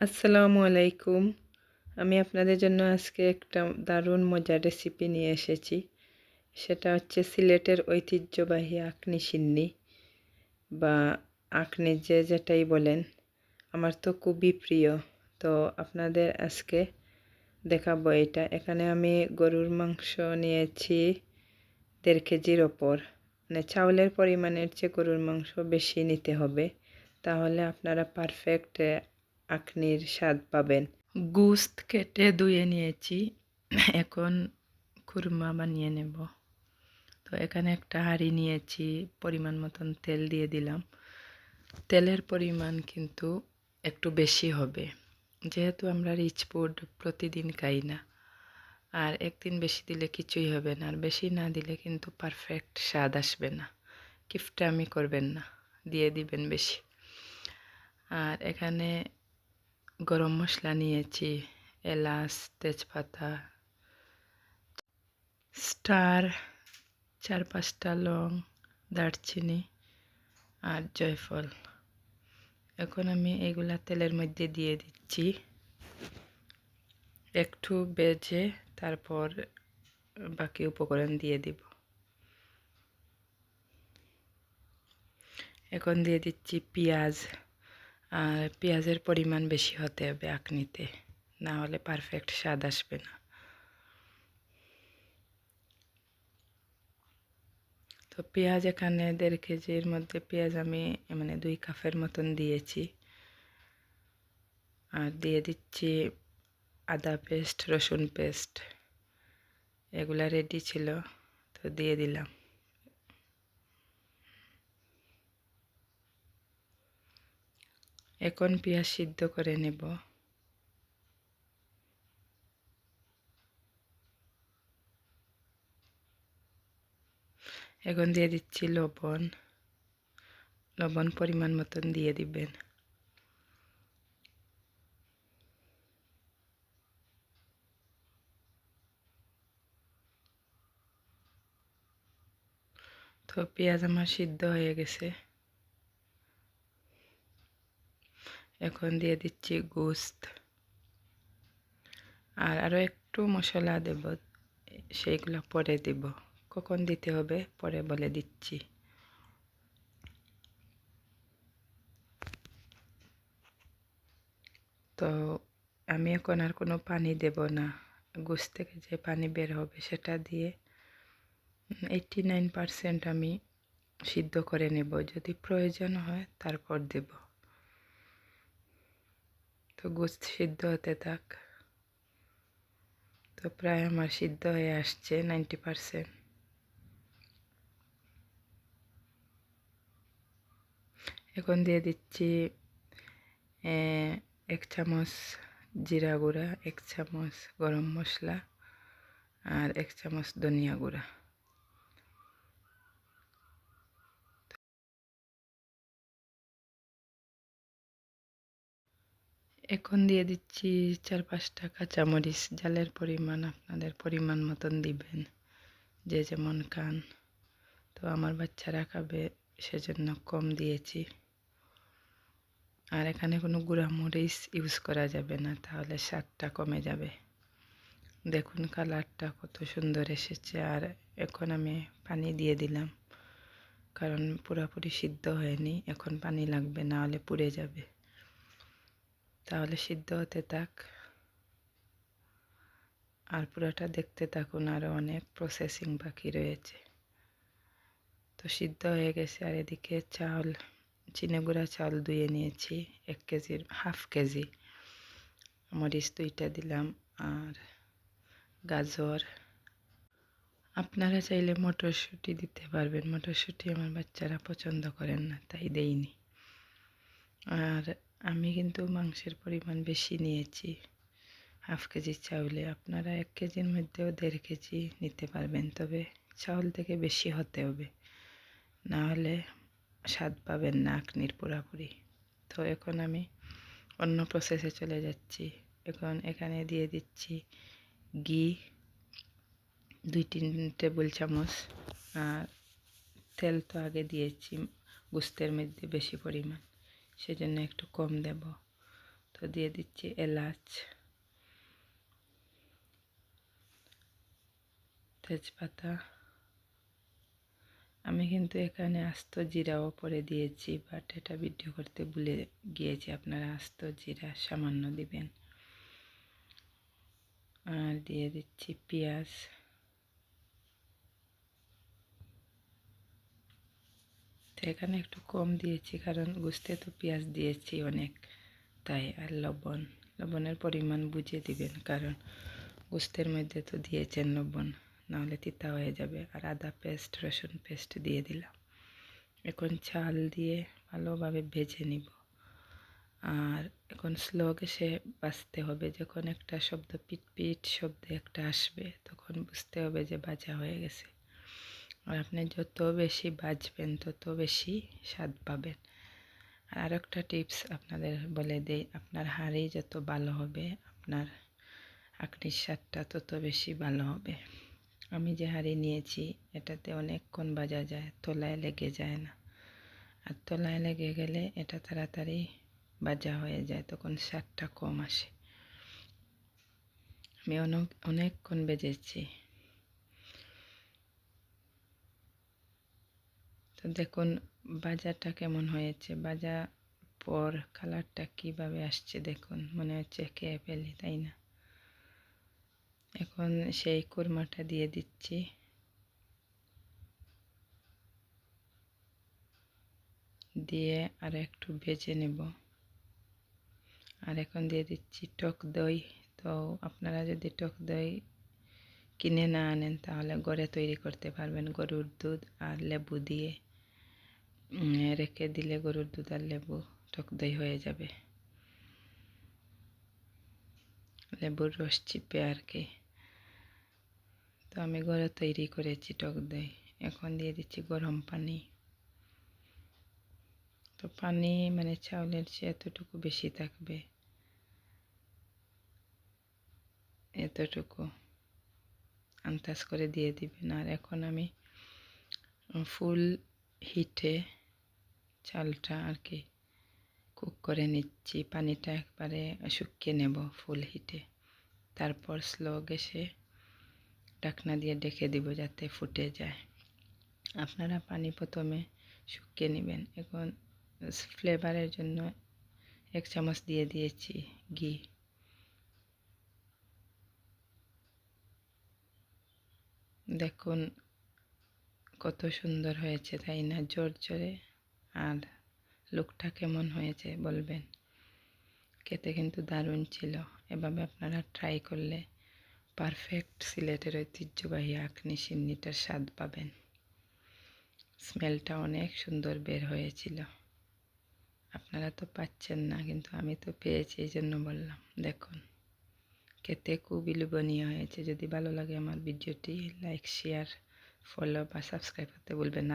আসসালামু আলাইকুম। আমি আপনাদের জন্য আজকে একটা দারুণ মজার রেসিপি নিয়ে এসেছি। সেটা হচ্ছে সিলেটের ঐতিহ্যবাহী আঁকনি সিন্নি বা আঁকনি যে যেটাই বলেন। আমার তো খুবই প্রিয়। তো আপনাদের আজকে দেখাবো এটা। এখানে আমি গরুর মাংস নিয়েছি দেড় কেজির ওপর। মানে চাউলের পরিমাণের চেয়ে গরুর মাংস বেশি নিতে হবে। তাহলে আপনারা পারফেক্ট আখনির স্বাদ পাবেন। গুস্ত কেটে ধুয়ে নিয়েছি। এখন খুরমা বানিয়ে নেব। তো এখানে একটা হাঁড়ি নিয়েছি, পরিমাণ মতন তেল দিয়ে দিলাম। তেলের পরিমাণ কিন্তু একটু বেশি হবে। যেহেতু আমরা রিচ ফুড প্রতিদিন খাই না। আর একদিন বেশি দিলে কিছুই হবে না। আর বেশি না দিলে কিন্তু পারফেক্ট স্বাদ আসবে না। কিফটামি করবেন না। দিয়ে দিবেন বেশি। আর এখানে গরম মশলা নিয়েছি, এলাচ, তেজপাতা, স্টার, চার পাঁচটা লং, দারচিনি আর জয়ফল। এখন আমি এগুলা তেলের মধ্যে দিয়ে দিচ্ছি। একটু বেজে তারপর বাকি উপকরণ দিয়ে দিব। এখন দিয়ে দিচ্ছি পেঁয়াজ। আর পেঁয়াজের পরিমাণ বেশি হতে হবে আঁকনিতে, না হলে পারফেক্ট স্বাদ আসবে না। তো পেঁয়াজ এখানে দেড় কেজির মধ্যে পেঁয়াজ আমি মানে দুই কাপের মতন দিয়েছি। আর দিয়ে দিচ্ছি আদা পেস্ট, রসুন পেস্ট, এগুলা রেডি ছিল, তো দিয়ে দিলাম। এখন পেঁয়াজ সিদ্ধ করে নেব। এখন দিয়ে দিচ্ছি লবণ। লবণ পরিমাণ মতন দিয়ে দিবেন। তো পেঁয়াজ আমার সিদ্ধ হয়ে গেছে। এখন দিয়ে দিচ্ছি গোস্ত। আর আরও একটু মশলা দেব, সেইগুলো পরে দেব। কখন দিতে হবে পরে বলে দিচ্ছি। তো আমি এখন আর কোনো পানি দেব না। গোস থেকে যে পানি বের হবে সেটা দিয়ে এইটটি নাইন আমি সিদ্ধ করে নেব। যদি প্রয়োজন হয় তারপর দেব। তো গোস্ত সিদ্ধ হতে থাক। তো প্রায় আমার সিদ্ধ হয়ে আসছে নাইনটি পারসেন্ট। এখন দিয়ে দিচ্ছি এক চামচ জিরা গুঁড়া, এক চামচ গরম মশলা আর এক চামচ ধনিয়া গুঁড়া। এখন দিয়ে দিচ্ছি চার পাঁচটা কাঁচামরিচ জালের পরিমাণ আপনাদের পরিমাণ মতন দিবেন, যে যেমন খান। তো আমার বাচ্চারা খাবে, সেজন্য কম দিয়েছি। আর এখানে কোনো গুঁড়া মরিচ ইউজ করা যাবে না, তাহলে স্বাদটা কমে যাবে। দেখুন কালারটা কত সুন্দর এসেছে, আর এখন আমি পানি দিয়ে দিলাম, কারণ পুরোপুরি সিদ্ধ হয়নি, এখন পানি লাগবে, না হলে পুড়ে যাবে। তাহলে সিদ্ধ হতে থাক। আর পুরোটা দেখতে থাকুন আরও অনেক প্রসেসিং বাকি রয়েছে। তো সিদ্ধ হয়ে গেছে, আর এদিকে চাল চিনেগুড়া চাল ধুয়ে নিয়েছি, এক কেজির হাফ কেজি। মরিচ দুইটা দিলাম, আর গাজর। আপনারা চাইলে মটরশুঁটি দিতে পারবেন। মটরশুঁটি আমার বাচ্চারা পছন্দ করেন না, তাই দেইনি। আর আমি কিন্তু মাংসের পরিমাণ বেশি নিয়েছি। হাফ কেজি চাউলে। আপনারা এক কেজির মধ্যেও দেড় কেজি নিতে পারবেন, তবে চাউল থেকে বেশি হতে হবে। না হলে স্বাদ পাবেন না আকনির পুরাপুরি। তো এখন আমি অন্য প্রসেসে চলে যাচ্ছি। এখন এখানে দিয়ে দিচ্ছি ঘি, দুই, তিন টেবিল চামচ। আর তেল তো আগে দিয়েছি, গুস্তের মধ্যে বেশি পরিমাণ। সেজন্য একটু কম দেব। তো দিয়ে দিচ্ছি এলাচ, তেজপাতা। আমি কিন্তু এখানে আস্ত জিরাও পরে দিয়েছি বাট এটা ভিডিও করতে ভুলে গিয়েছি, আপনারা আস্ত জিরা সামান্য দিবেন। আর দিয়ে দিচ্ছি পেঁয়াজ। তো এখানে একটু কম দিয়েছি, কারণ গুস্তে তো পেঁয়াজ দিয়েছি অনেক। তাই আর লবণ, লবণের পরিমাণ বুঝে দিবেন, কারণ গুস্তের মধ্যে তো দিয়েছেন লবণ, নাহলে তিতা হয়ে যাবে। আর আদা পেস্ট, রসুন পেস্ট দিয়ে দিলাম। এখন চাল দিয়ে ভালোভাবে ভেজে নিব। আর এখন স্লো গ্যাসে বাঁচতে হবে, যখন একটা শব্দ পিট পিট শব্দ একটা আসবে, তখন বুঝতে হবে যে বাজা হয়ে গেছে। আর আপনি যত বেশি বাজবেন তত বেশি স্বাদ পাবেন। আর একটা টিপস আপনাদের বলে দেই, আপনার হাড়ি যত ভালো হবে, আপনার আকরির স্বাদটা তত বেশি ভালো হবে। আমি যে হাঁড়ি নিয়েছি, এটাতে অনেকক্ষণ বাজা যায়, তলায় লেগে যায় না। আর তলায় লেগে গেলে এটা তাড়াতাড়ি বাজা হয়ে যায়, তখন স্বাদটা কম আসে। আমি অনেক অনেকক্ষণ বেজেছি। তো দেখুন, বাজারটা কেমন হয়েছে? বাজা পর কালারটা কীভাবে আসছে দেখুন? মনে হচ্ছে খেয়ে ফেলি তাই না? এখন সেই কুরমাটা দিয়ে দিচ্ছি। দিয়ে আর একটু ভেজে নেব। আর এখন দিয়ে দিচ্ছি টক দই। তো আপনারা যদি টক দই কিনে না আনেন, তাহলে ঘরে তৈরি করতে পারবেন। গরুর দুধ আর লেবু দিয়ে। রেখে দিলে গরুর দুধ আর লেবু টক দই হয়ে যাবে। লেবুর রস চিপে আর কি। তো আমি ঘরে তৈরি করেছি টক দই। এখন দিয়ে দিচ্ছি গরম পানি। তো পানি মানে চাউলের চেয়ে এতটুকু বেশি থাকবে, এতটুকু আন্দাজ করে দিয়ে দিবেন। আর এখন আমি ফুল হিটে চালটা আর কি কুক করে নিচ্ছি। পানিটা একবারে শুকিয়ে নেব ফুল হিটে। তারপর স্লো গ্যাসে ঢাকনা দিয়ে ডেকে দিব যাতে ফুটে যায়। আপনারা পানি প্রথমে শুকিয়ে নেবেন। এখন ফ্লেভারের জন্য এক চামচ দিয়ে দিয়েছি ঘি। দেখুন কত সুন্দর হয়েছে, তাই না? জোর জোরে আর লুকটা কেমন হয়েছে বলবেন? খেতে কিন্তু দারুণ ছিল। এভাবে আপনারা ট্রাই করলে পারফেক্ট সিলেটের ঐতিহ্যবাহী আখনি সিন্নিটার স্বাদ পাবেন। স্মেলটা অনেক সুন্দর বের হয়েছিল। আপনারা তো পাচ্ছেন না, কিন্তু আমি তো পেয়েছি, এই জন্য বললাম। দেখুন, খেতে খুবই লোভনীয় হয়েছে। যদি ভালো লাগে আমার ভিডিওটি লাইক শেয়ার ফলো বা সাবস্ক্রাইব করতে বলবেন না।